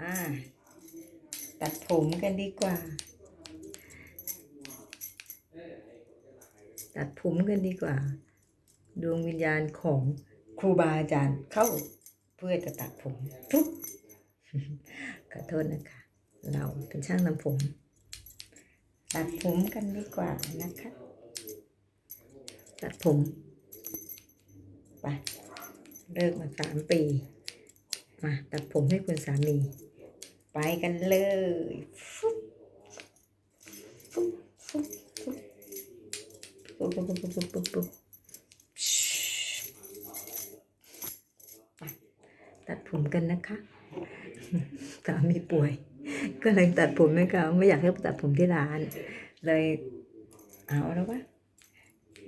อ่า ตัดผมกันดีกว่า ตัดผมกันดีกว่า ดวงวิญญาณของครูบาอาจารย์เข้าเพื่อจะตัดผมทุกขอโทษนะคะ เราเป็นช่างนำผม ตัดผมกันดีกว่านะคะ ตัดผมไปเลิกมาสามปี มาตัดผมให้คุณสามี ไปกันเลยตัดผมกันนะคะสามีป่วย ก็เลยตัดผมให้เขาไม่อยากให้ตัดผมที่ร้าน เลยเอาแล้ววะ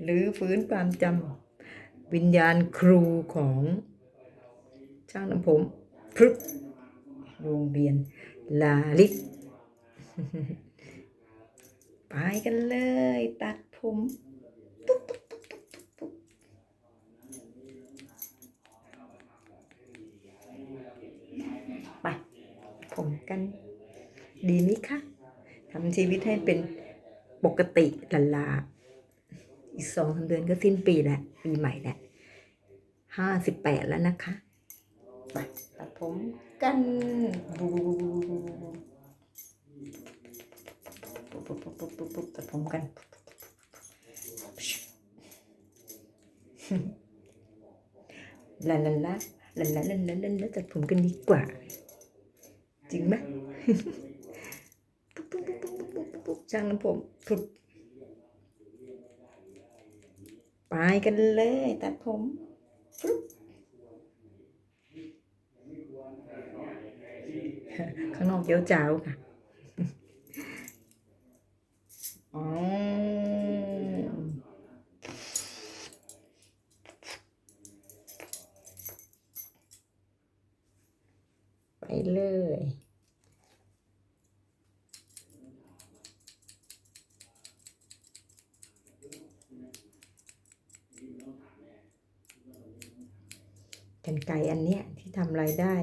หรือฟื้นความจำวิญญาณครูของช่างทำผมพรึบ โรงเรียนลาลิกไปกันเลย ตัดผมปุ๊บปุ๊บปุ๊บปุ๊บปุ๊บไป ผมกัน ดีไหมคะทำชีวิตให้เป็นปกติลาลาอีกสองสามเดือนก็สิ้นปีแหล้วปีใหม่แหล้วห้าสิบแปดแล้วนะคะ ไปตัดผมกันบูปุ๊บปุ๊บปุ๊บปุ๊บปุ๊บปุ๊บตัดผมกันลาลาลาลาลาลาลาลาลาตัดผมกันดีกว่า จริงไหมปุ๊บปุ๊บปุ๊บปุ๊บปุ๊บปุ๊บปุ๊บช่างน้ำผมปุ๊บไปกันเลยตัดผมปุ๊บ ข้างนอกเย้ยวจ้าวค่ะอ๋อไปเลยกันไกรอันเนี้ยที่ทำรายได้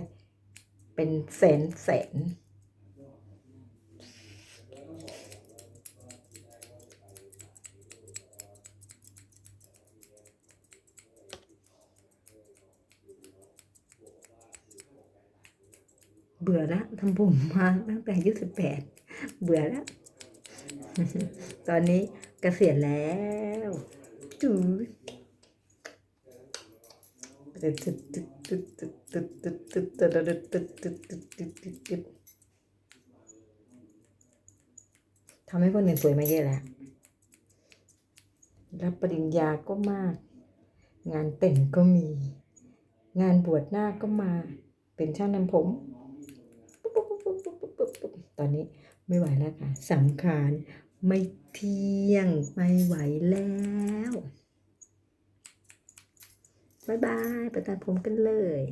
เป็นแสนแสนเบื่อแล้วทำผมมาตั้งแต่อายุสิบแปดเบื่อแล้วตอนนี้เกษียณแล้วจู ทำให้คนอื่นสวยมาเยอะแล้วรับปริญญาก็มาก งานแต่งก็มี งานบวชหน้าก็มา เป็นช่างนำผมตอนนี้ไม่ไหวแล้วค่ะสำคาญไม่เที่ยง ไม่ไหวแล้ว บายบายไปตัดผมกันเลย